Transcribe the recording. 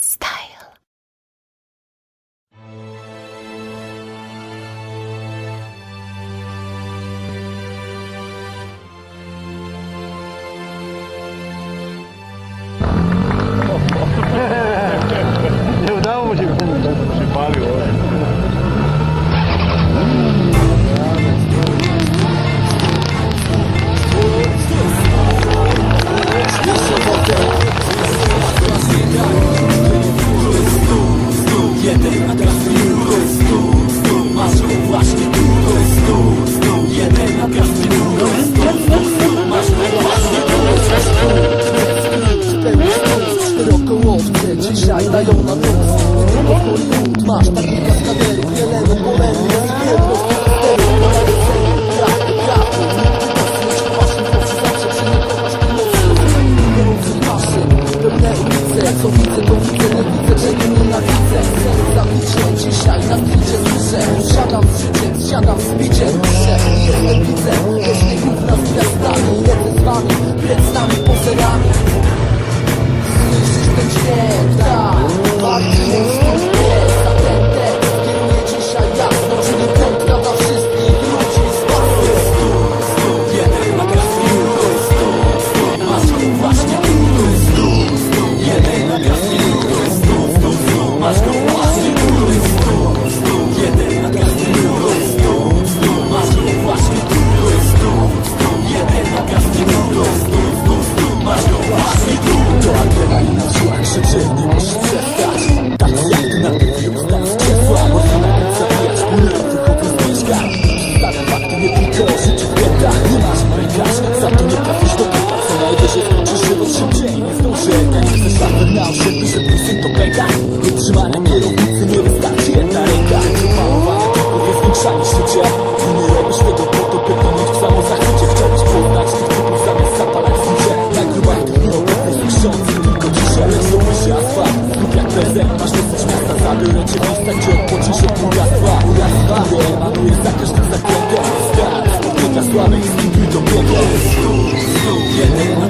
style. Nie udało mu się przypalił. Czterokołowce dzisiaj dają na masz taki kaskadery Wiele polenów i jedno bicie słyszę Siadam z życiem, siadam z biciem Piszę, jestem widzem, jeśli gówna z gwiazdami Lecę z wami, przed nami Teorzy czy w piętach nie masz marynarz Sam tu nie trafisz do kota Co najwyżej skończysz żyjąc się dzień Nie zdąży jak chcesz szafem na wsię Pisze twój syn to pęka Utrzymane kierownicy nie wystarczy jedna ręka Malowane tylko jest zwiększanie życie Ty nie robisz tego po to pierdolnąć w samozachwycie Chciałbyś poznać tych typów zamiast zapalać w życie Na grubach tych biurokratów ksiądz Tylko ciszę, lecz są łysi asfalt Lub jak prezent masz dosyć miasta Zabiorę cię w miejsca, gdzie odpoczysz od bogactwa Bogactwa, które emanuje za każdym słabej z do Jeden na